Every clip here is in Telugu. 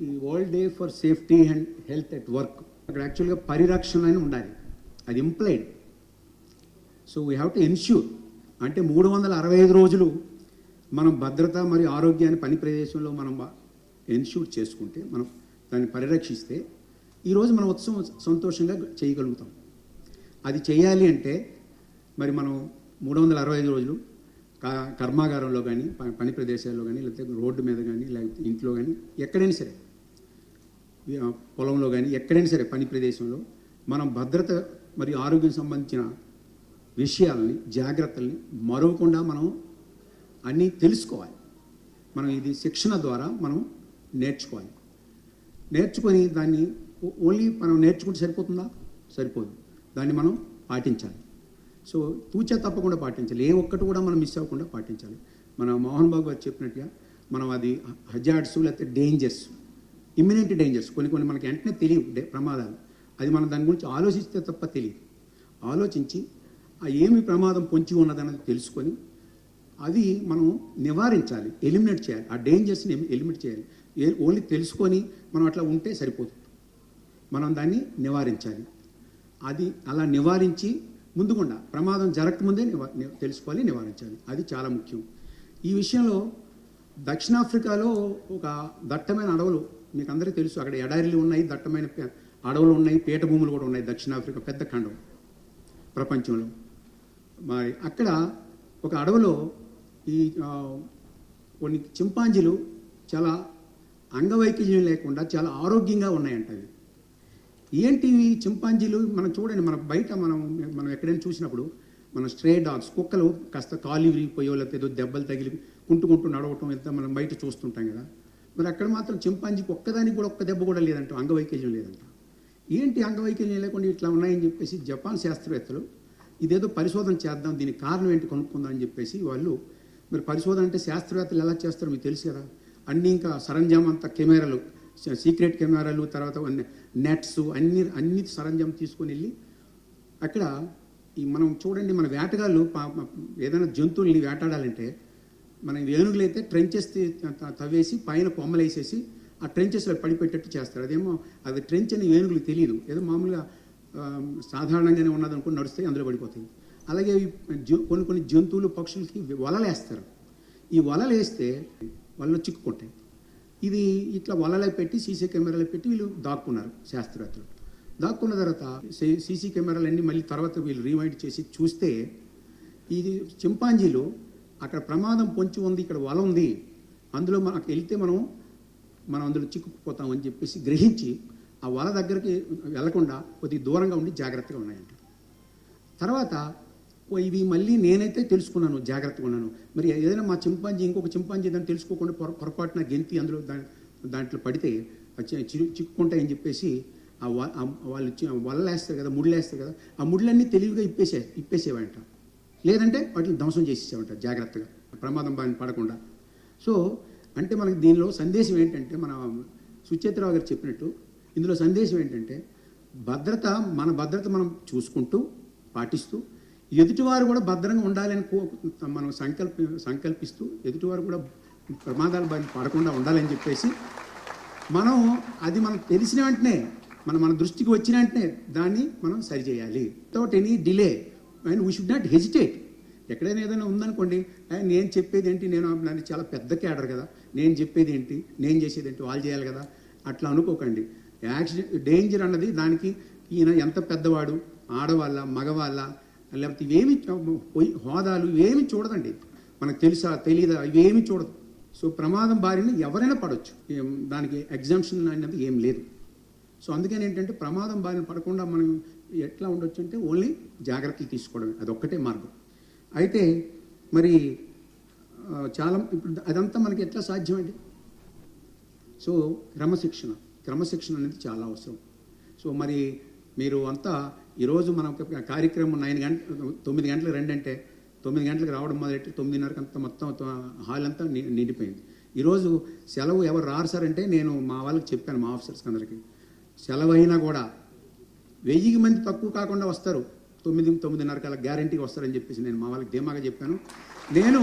ఈ world day for safety and health at work. అక్కడ యాక్చువల్గా పరిరక్షణ అని ఉండాలి. అది implied. So we have to ensure అంటే మూడు వందల అరవై ఐదు రోజులు మనం భద్రత మరియు ఆరోగ్యాన్ని పని ప్రదేశంలో మనం ఎన్ష్యూర్ చేసుకుంటే మనం దాన్ని పరిరక్షిస్తే ఈరోజు మనం ఉత్సవం సంతోషంగా చేయగలుగుతాం. అది చేయాలి అంటే మరి మనం మూడు వందల అరవై ఐదు రోజులు కర్మాగారంలో కానీ ప- పని ప్రదేశాల్లో కానీ లేకపోతే రోడ్డు మీద కానీ లేకపోతే ఇంట్లో కానీ ఎక్కడైనా సరే పొలంలో కానీ ఎక్కడైనా సరే పని ప్రదేశంలో మనం భద్రత మరియు ఆరోగ్యం సంబంధించిన విషయాలని జాగ్రత్తల్ని మరవకుండా మనం అన్నీ తెలుసుకోవాలి. మనం ఇది శిక్షణ ద్వారా మనం నేర్చుకోవాలి. నేర్చుకొని దాన్ని ఓన్లీ మనం నేర్చుకుంటే సరిపోతుందా? సరిపోదు. దాన్ని మనం పాటించాలి. సో తూచా తప్పకుండా పాటించాలి. ఏ ఒక్కటి కూడా మనం మిస్ అవ్వకుండా పాటించాలి. మన మోహన్ బాబు గారు చెప్పినట్టుగా మనం అది హజార్డ్స్ లేకపోతే డేంజర్స్. ఇమ్మినెంట్ డేంజర్స్ కొన్ని కొన్ని మనకి వెంటనే తెలియవు ప్రమాదాలు. అది మనం దాని గురించి ఆలోచిస్తే తప్ప తెలియదు. ఆలోచించి ఆ ఏమి ప్రమాదం పొంచి ఉన్నదన్నది తెలుసుకొని అది మనం నివారించాలి ఎలిమినేట్ చేయాలి. ఆ డేంజర్స్ని ఎలిమినేట్ చేయాలి. ఏ- ఓన్లీ తెలుసుకొని మనం అట్లా ఉంటే సరిపోతుంది మనం దాన్ని నివారించాలి. అది అలా నివారించి ముందుకుండా ప్రమాదం జరగకముందే నివా- తెలుసుకోవాలి నివారించాలి. అది చాలా ముఖ్యం. ఈ విషయంలో దక్షిణాఫ్రికాలో ఒక దట్టమైన అడవులు మీకు అందరికీ తెలుసు అక్కడ ఎడారిలు ఉన్నాయి దట్టమైన అడవులు ఉన్నాయి పీఠభూములు కూడా ఉన్నాయి దక్షిణాఫ్రికా పెద్ద ఖండం ప్రపంచంలో. మరి అక్కడ ఒక అడవిలో ఈ కొన్ని చింపాంజీలు చాలా అంగవైకల్యం లేకుండా చాలా ఆరోగ్యంగా ఉన్నాయంట అవి. ఏంటి చింపాంజీలు? మనం చూడండి మన బయట మనం మనం ఎక్కడైనా చూసినప్పుడు మన స్ట్రే డాగ్స్ కుక్కలు కాస్త కాలు విరిగిపోయో లేకపోతే ఏదో దెబ్బలు తగిలి కుంటుకుంటూ నడవటం ఎంత మనం బయట చూస్తుంటాం కదా. మరి అక్కడ మాత్రం చింపాంజీకి ఒక్కదానికి కూడా ఒక్క దెబ్బ కూడా లేదంట అంగవైకల్యం లేదంట. ఏంటి అంగవైకల్యం లేకుండా ఇట్లా ఉన్నాయని చెప్పేసి జపాన్ శాస్త్రవేత్తలు ఇదేదో పరిశోధన చేద్దాం దీనికి కారణం ఏంటి కనుక్కుందాం అని చెప్పేసి వాళ్ళు మరి పరిశోధన అంటే శాస్త్రవేత్తలు ఎలా చేస్తారో మీకు తెలుసు కదా? అన్నీ ఇంకా సరంజాం అంతా కెమెరాలు సీక్రెట్ కెమెరాలు తర్వాత నెట్స్ అన్ని అన్ని సరంజాం తీసుకొని వెళ్ళి అక్కడ ఈ మనం చూడండి మన వేటగాళ్ళు ఏదైనా జంతువుల్ని వేటాడాలంటే మన ఏనుగులు అయితే ట్రెంచెస్ తవ్వేసి పైన కొమ్మలు వేసేసి ఆ ట్రెంచెస్లో పడిపెట్టేట్టు చేస్తారు. అదేమో అది ట్రెంచ్ అని ఏనుగులు తెలియదు ఏదో మామూలుగా సాధారణంగానే ఉన్నది అనుకుని నడుస్తాయి అందులో పడిపోతాయి. అలాగే కొన్ని కొన్ని జంతువులు పక్షులకి వలలేస్తారు. ఈ వలలు వేస్తే వలలో చిక్కుకుంటాయి. ఇది ఇట్లా వలలే పెట్టి సీసీ కెమెరాలు పెట్టి వీళ్ళు దాక్కున్నారు శాస్త్రవేత్తలు. దాక్కున్న తర్వాత సీ- సీసీ కెమెరాలన్నీ మళ్ళీ తర్వాత వీళ్ళు రీవైండ్ చేసి చూస్తే ఇది చింపాంజీలు అక్కడ ప్రమాదం పొంచి ఉంది ఇక్కడ వల ఉంది. అందులో మనకు వెళ్తే మనం మనం అందులో చిక్కుకుపోతామని చెప్పేసి గ్రహించి ఆ వల దగ్గరికి వెళ్ళకుండా కొద్దిగా దూరంగా ఉండి జాగ్రత్తగా ఉన్నాయంట. తర్వాత ఇవి మళ్ళీ నేనైతే తెలుసుకున్నాను జాగ్రత్తగా ఉన్నాను. మరి ఏదైనా మా చింపాంజీ ఇంకొక చింపాంజీ దాన్ని తెలుసుకోకుండా పొర పొరపాటున గెంతి అందులో దా దాంట్లో పడితే చిక్కుకుంటాయని చెప్పేసి ఆ వాళ్ళు చి- వేస్తారు కదా ముళ్ళు వేస్తారు కదా ఆ ముళ్ళన్నీ తెలివిగా ఇప్పేసే ఇప్పేసేవంట. లేదంటే వాటిని ధ్వంసం చేసేసేవంట జాగ్రత్తగా ప్రమాదం బారిన పడకుండా. సో అంటే మనకి దీనిలో సందేశం ఏంటంటే మన సుచేత్రరావు గారు చెప్పినట్టు ఇందులో సందేశం ఏంటంటే భద్రత మన భద్రత మనం చూసుకుంటూ పాటిస్తూ ఎదుటివారు కూడా భద్రంగా ఉండాలని కో మనం సంకల్ప సంకల్పిస్తూ ఎదుటివారు కూడా ప్రమాదాల బారిన పడకుండా ఉండాలని చెప్పేసి మనం అది మనకు తెలిసిన వెంటనే మన మన దృష్టికి వచ్చిన వెంటనే దాన్ని మనం సరిచేయాలి. Without any delay and we should not hesitate ఎక్కడైనా ఏదైనా ఉందనుకోండి నేను చెప్పేది ఏంటి నేను నన్ను చాలా పెద్ద క్యాడర్ కదా. నేను చెప్పేది ఏంటి నేను చేసేది ఏంటి వాళ్ళు చేయాలి కదా. అట్లా అనుకోకండి. యాక్సిడెంట్ డేంజర్ అన్నది దానికి ఈయన ఎంత పెద్దవాడు ఆడవాళ్ళ మగవాళ్ళ లేకపోతే ఇవేమి పోయి హోదాలు ఇవేమి చూడదండి. మనకు తెలుసా తెలీదా ఇవేమి చూడదు. సో ప్రమాదం బారిన ఎవరైనా పడవచ్చు దానికి ఎగ్జామ్షన్ అనేది ఏం లేదు. సో అందుకని ఏంటంటే ప్రమాదం బారిన పడకుండా మనం ఎట్లా ఉండొచ్చు అంటే ఓన్లీ జాగ్రత్తలు తీసుకోవడమే. అదొక్కటే మార్గం. అయితే మరి చాలా ఇప్పుడు అదంతా మనకి ఎట్లా సాధ్యమండి? సో క్రమశిక్షణ. క్రమశిక్షణ అనేది చాలా అవసరం. సో మరి మీరు అంతా ఈరోజు మన ఒక కార్యక్రమం నైన్ గంట తొమ్మిది గంటలకు రండి అంటే తొమ్మిది గంటలకు రావడం మొదలెట్టి తొమ్మిదిన్నరకు అంతా మొత్తం హాల్ అంతా ని- నిండిపోయింది. ఈరోజు సెలవు ఎవరు రారు సార్ అంటే నేను మా వాళ్ళకి చెప్పాను మా ఆఫీసర్స్ అందరికీ. సెలవైనా కూడా వెయ్యికి మంది తక్కువ కాకుండా వస్తారు. తొమ్మిది తొమ్మిదిన్నర కల గ్యారంటీకి వస్తారని చెప్పేసి నేను మా వాళ్ళకి ధీమాగా చెప్పాను. నేను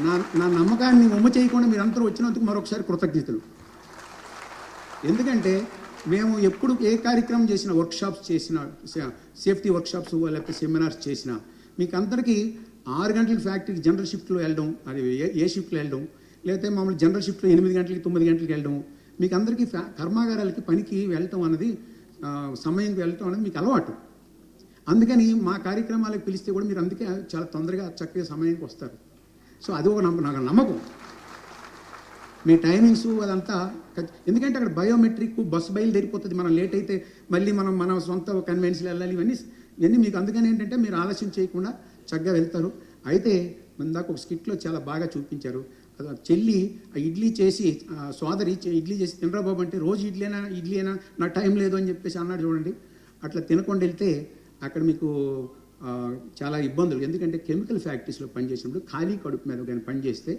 నా నా నమ్మకాన్ని ఉమ్మ చేయకుండా మీరందరూ వచ్చినందుకు మరొకసారి కృతజ్ఞతలు. ఎందుకంటే మేము ఎప్పుడు ఏ కార్యక్రమం చేసినా వర్క్షాప్స్ చేసినా సేఫ్టీ వర్క్షాప్స్ లేకపోతే సెమినార్స్ చేసినా మీకు అందరికీ ఆరు గంటలకి ఫ్యాక్టరీకి జనరల్ షిఫ్ట్లో వెళ్ళడం అది ఏ- ఏ షిఫ్ట్లో వెళ్ళడం లేకపోతే మామూలు జనరల్ షిఫ్ట్లో ఎనిమిది గంటలకి తొమ్మిది గంటలకి వెళ్ళడం మీకు అందరికీ ఫ్యా కర్మాగారాలకి పనికి వెళ్ళటం అన్నది సమయంకి వెళ్ళటం అనేది మీకు అలవాటు. అందుకని మా కార్యక్రమాలకు పిలిస్తే కూడా మీరు అందుకే చాలా తొందరగా చక్కగా సమయానికి వస్తారు. సో అది ఒక నాకు నమ్మకం. మీ టైమింగ్స్ అదంతా ఎందుకంటే అక్కడ బయోమెట్రిక్ బస్సు బయలుదేరిపోతుంది మనం లేట్ అయితే మళ్ళీ మనం మన సొంత కన్వెన్స్లు వెళ్ళాలి ఇవన్నీ ఇవన్నీ మీకు అందుకని ఏంటంటే మీరు ఆలస్యం చేయకుండా చక్కగా వెళ్తారు. అయితే ఇందాక ఒక స్కిట్లో చాలా బాగా చూపించారు. చెల్లి ఆ ఇడ్లీ చేసి సోదరి ఇడ్లీ చేసి తినరా బాబు అంటే రోజు ఇడ్లీనా ఇడ్లీనా? నా టైం లేదు అని చెప్పేసి అన్నాడు చూడండి. అట్లా తినకుండా వెళ్తే అక్కడ మీకు చాలా ఇబ్బందులు. ఎందుకంటే కెమికల్ ఫ్యాక్టరీస్లో పనిచేసినప్పుడు ఖాళీ కడుపు మీద కానీ పనిచేస్తే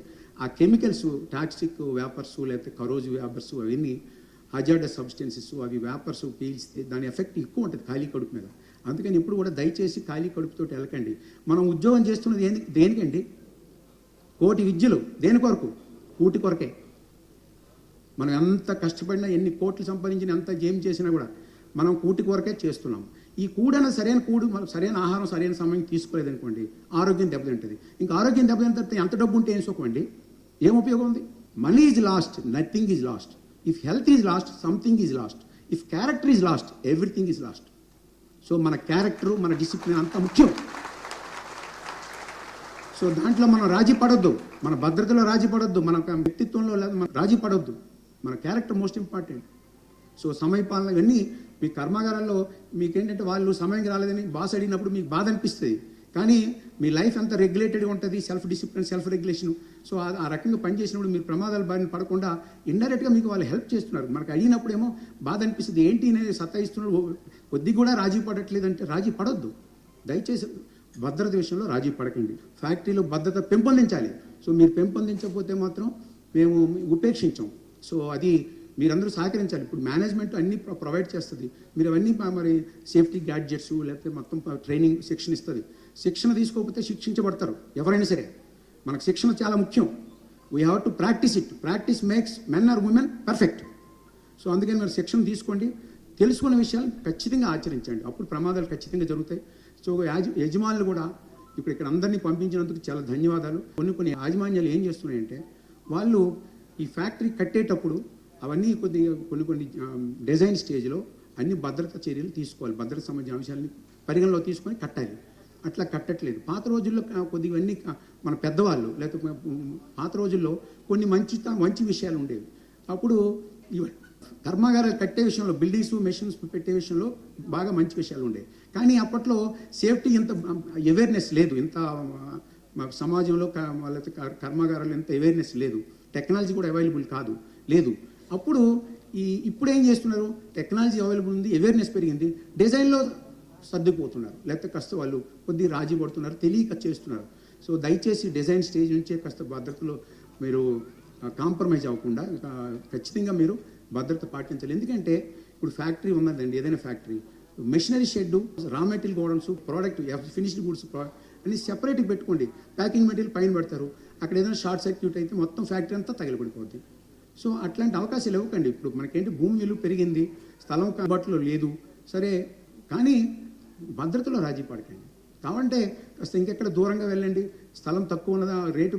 ఆ కెమికల్స్ టాక్సిక్ వ్యాపర్స్ లేకపోతే కరోజు వ్యాపర్స్ అవన్నీ హజార్డస్ సబ్స్టెన్సెస్ అవి వ్యాపర్స్ పీల్స్తే దాని ఎఫెక్ట్ ఎక్కువ ఉంటుంది ఖాళీ కడుపు మీద. అందుకని ఇప్పుడు కూడా దయచేసి ఖాళీ కడుపుతో వెళ్ళకండి. మనం ఉద్యోగం చేస్తున్నది ఏంది దేనికండి? కోటి విద్యలు. దేని కొరకు? కూటి కొరకే. మనం ఎంత కష్టపడినా ఎన్ని కోట్లు సంపాదించిన ఎంత ఏం చేసినా కూడా మనం కూటి కొరకే చేస్తున్నాం ఈ కూడన సరైన కూడు మనం సరైన ఆహారం సరైన సమయం తీసుకోలేదనుకోండి ఆరోగ్యం దెబ్బతింటుంది. ఇంకా ఆరోగ్యం దెబ్బతింటే తర్వాత ఎంత డబ్బు ఉంటే ఏం ఏం ఉపయోగం ఉంది? Money is lost nothing is lost if health is lost something is lost if character is lost everything is lost so మన క్యారెక్టర్ మన డిసిప్లిన్ అంత ముఖ్యం. సో దాంట్లో మనం రాజీ పడొద్దు. మన భద్రతలో రాజీ పడొద్దు. మన వ్యక్తిత్వంలో లేదు మన రాజీ పడొద్దు. మన క్యారెక్టర్ మోస్ట్ ఇంపార్టెంట్. సో సమయపాలన ఇవన్నీ మీ కర్మాగారాల్లో మీకేంటంటే వాళ్ళు సమయం రాలేదని బాస్ అడిగినప్పుడు మీకు బాధ అనిపిస్తుంది. కానీ మీ లైఫ్ అంతా రెగ్యులేటెడ్గా ఉంటుంది. Self discipline self regulation so ఆ- రకంగా పనిచేసినప్పుడు మీరు ప్రమాదాలు బారిన పడకుండా ఇండైరెక్ట్గా మీకు వాళ్ళు హెల్ప్ చేస్తున్నారు. మనకు అడిగినప్పుడు ఏమో బాధ అనిపిస్తుంది. ఏంటి నేను సత్తాయిస్తున్నాడు కొద్ది కూడా రాజీ పడట్లేదంటే రాజీ పడొద్దు. దయచేసి భద్రత విషయంలో రాజీ పడకండి. ఫ్యాక్టరీలో భద్రత పెంపొందించాలి. సో మీరు పెంపొందించకపోతే మాత్రం మేము ఉపేక్షించాం. సో అది మీరందరూ సహకరించాలి. ఇప్పుడు మేనేజ్మెంట్ అన్ని ప్రొవైడ్ చేస్తుంది. మీరు అవన్నీ మరి సేఫ్టీ గ్యాడ్జెట్స్ లేకపోతే మొత్తం ట్రైనింగ్ శిక్షణ ఇస్తుంది. శిక్షణ తీసుకోకపోతే శిక్షించబడతారు ఎవరైనా సరే. మనకు శిక్షణ చాలా ముఖ్యం. We have to practise it practice makes men or women perfect so అందుకని మీరు శిక్షణ తీసుకోండి. తెలుసుకున్న విషయాలు ఖచ్చితంగా ఆచరించండి. అప్పుడు ప్రమాదాలు ఖచ్చితంగా జరుగుతాయి. సో యాజ యజమానులు కూడా ఇప్పుడు ఇక్కడ అందరినీ పంపించినందుకు చాలా ధన్యవాదాలు. కొన్ని కొన్ని యాజమాన్యాలు ఏం చేస్తున్నాయంటే వాళ్ళు ఈ ఫ్యాక్టరీ కట్టేటప్పుడు అవన్నీ కొద్దిగా కొన్ని కొన్ని డిజైన్ స్టేజ్లో అన్ని భద్రతా చర్యలు తీసుకోవాలి. భద్రత సంబంధించిన అంశాలని పరిగణలో తీసుకొని కట్టాలి. అట్లా కట్టట్లేదు. పాత రోజుల్లో కొద్దిగా అన్ని మన పెద్దవాళ్ళు లేకపోతే పాత రోజుల్లో కొన్ని మంచి మంచి విషయాలు ఉండేవి. అప్పుడు ఇవ కర్మాగారాలు కట్టే విషయంలో బిల్డింగ్స్ మెషిన్స్ పెట్టే విషయంలో బాగా మంచి విషయాలు ఉండేవి కానీ అప్పట్లో సేఫ్టీ ఇంత అవేర్నెస్ లేదు. ఇంత సమాజంలో వాళ్ళకి కర్మాగారాలు ఇంత అవేర్నెస్ లేదు. టెక్నాలజీ కూడా అవైలబుల్ కాదు. లేదు. అప్పుడు ఈ ఇప్పుడు ఏం చేస్తున్నారు? టెక్నాలజీ అవైలబుల్ ఉంది అవేర్నెస్ పెరిగింది. డిజైన్లో సర్దుకుపోతున్నారు. లేకపోతే కాస్త వాళ్ళు కొద్ది రాజీ పడుతున్నారు తెలియక చేస్తున్నారు. సో దయచేసి డిజైన్ స్టేజ్ నుంచే కాస్త భద్రతలో మీరు కాంప్రమైజ్ అవ్వకుండా ఖచ్చితంగా మీరు భద్రత పాటించాలి. ఎందుకంటే ఇప్పుడు ఫ్యాక్టరీ ఉన్నదండి ఏదైనా factory. Machinery shed raw material godowns product finished goods అన్ని సెపరేట్గా పెట్టుకోండి. ప్యాకింగ్ మెటీరియల్ పైన పెడతారు. అక్కడ ఏదైనా షార్ట్ సర్క్యూట్ అయితే మొత్తం ఫ్యాక్టరీ అంతా తగిలిపడిపోద్ది సో అట్లాంటి అవకాశాలు ఇవ్వకండి ఇప్పుడు మనకేంటి భూమి విలువ పెరిగింది స్థలం అందుబాటులో లేదు. సరే కానీ భద్రతలో రాజీ పడకండి. కావంటే కాస్త ఇంకెక్కడ దూరంగా వెళ్ళండి. స్థలం తక్కువ ఉన్నదా రేటు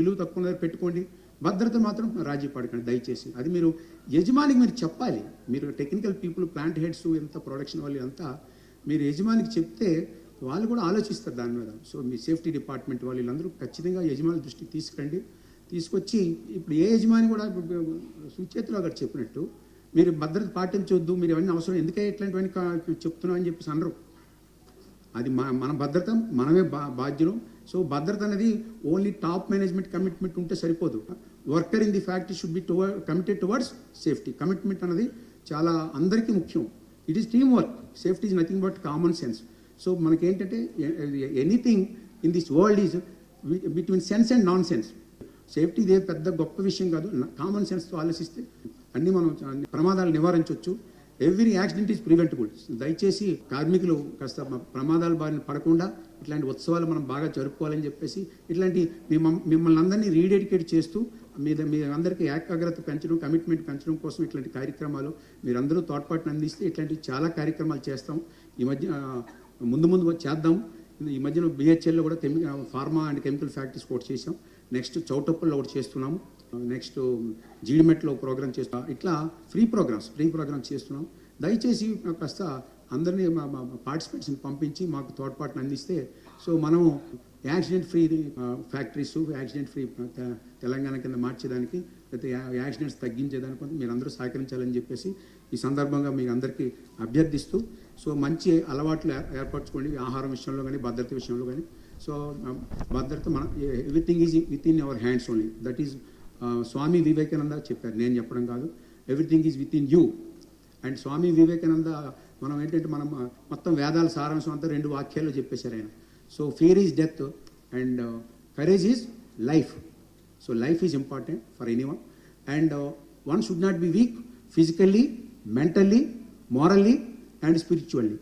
విలువ తక్కువ ఉన్నదా పెట్టుకోండి. భద్రత మాత్రం రాజీ పడకండి దయచేసి. అది మీరు యజమానికి మీరు చెప్పాలి. మీరు టెక్నికల్ పీపుల్ ప్లాంట్ హెడ్స్ ఎంత ప్రొడక్షన్ వాళ్ళు అంతా మీరు యజమానికి చెప్తే వాళ్ళు కూడా ఆలోచిస్తారు దాని మీద. సో మీ సేఫ్టీ డిపార్ట్మెంట్ వాళ్ళు వీళ్ళందరూ ఖచ్చితంగా యజమాని దృష్టికి తీసుకురండి. తీసుకొచ్చి ఇప్పుడు ఏ యజమాని కూడా సుచేతిలో గారు చెప్పినట్టు మీరు భద్రత పాటించొద్దు మీరు ఇవన్నీ అవసరం ఎందుకే ఇట్లాంటివన్నీ కా- చెప్తున్నాం అని చెప్పేసి అనరు. అది మన మన భద్రత మనమే బా బాధ్యులం. సో భద్రత అనేది ఓన్లీ టాప్ మేనేజ్మెంట్ కమిట్మెంట్ ఉంటే సరిపోదు. Worker in the factory should be towards committed towards safety commitment అనేది చాలా అందరికీ ముఖ్యం. It is team work safety is nothing but common sense so మనకేంటంటే anything in this world is between sense and nonsense safety ఇదే పెద్ద గొప్ప విషయం కాదు. కామన్ సెన్స్తో ఆలోచిస్తే అన్ని మనం ప్రమాదాలు నివారించవచ్చు ఎవ్రీ యాక్సిడెంట్ ఈజ్ ప్రివెంటబుల్ దయచేసి కార్మికులు కాస్త ప్రమాదాల బారిన పడకుండా ఇట్లాంటి ఉత్సవాలు మనం బాగా జరుపుకోవాలని చెప్పేసి ఇట్లాంటి మిమ్మల్ని అందరినీ రీడెడికేట్ చేస్తూ మీద మీ అందరికీ ఏకాగ్రత పెంచడం కమిట్మెంట్ పెంచడం కోసం ఇట్లాంటి కార్యక్రమాలు మీరందరూ తోడ్పాటును అందిస్తే ఇట్లాంటి చాలా కార్యక్రమాలు చేస్తాం. ఈ మధ్య ముందు ముందు చేద్దాం. ఈ మధ్యన బిహెచ్ఎల్లో కూడా chemi pharma and chemical factories ఒకటి చేసాం నెక్స్ట్ చౌటప్పల్లో ఒకటి చేస్తున్నాము. నెక్స్ట్ జీడిమెట్లో ప్రోగ్రామ్ చేస్తున్నాం ఇట్లా ఫ్రీ ప్రోగ్రామ్స్ ఫ్రీ ప్రోగ్రామ్స్ చేస్తున్నాం. దయచేసి కాస్త అందరినీ మా పార్టిసిపేట్స్ని పంపించి మాకు తోడ్పాటును అందిస్తే సో మనం accident free factories accident free Telangana కింద మార్చేదానికి లేకపోతే యాక్సిడెంట్స్ తగ్గించేదానికి మీరు అందరూ సహకరించాలని చెప్పేసి ఈ సందర్భంగా మీకు అందరికీ అభ్యర్థిస్తూ సో మంచి అలవాట్లు ఏర్పరచుకోండి ఆహారం విషయంలో కానీ భద్రత విషయంలో కానీ సో భద్రత మన everything is within our hands only. That is Swami Vivekananda చెప్పారు. నేను చెప్పడం కాదు. Everything is within you and Swami Vivekananda మనం ఏంటంటే మనం మొత్తం వేదాల సారాంశం అంతా రెండు వాక్యాల్లో చెప్పేశారు ఆయన. So fear is death and courage is life so life is important for anyone and one should not be weak physically mentally morally and spiritually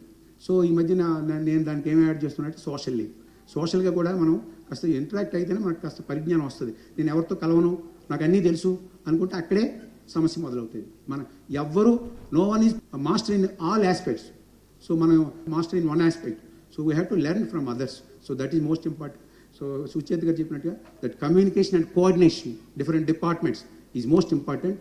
so ఈ మధ్యన నేను దానికి ఏం యాడ్ చేస్తున్నానంటే సోషల్లీ సోషల్గా కూడా మనం కాస్త ఇంటరాక్ట్ అయితేనే మనకు కాస్త పరిజ్ఞానం వస్తుంది. నేను ఎవరితో కలవను? నాకు అన్నీ తెలుసు అనుకుంటే అక్కడే సమస్య మొదలవుతుంది. మన ఎవ్వరు no one is master in all aspects so మనం master in one aspect so we have to learn from others so that is most important so Suchet గారు చెప్పినట్టుగా that communication and coordination different departments is most important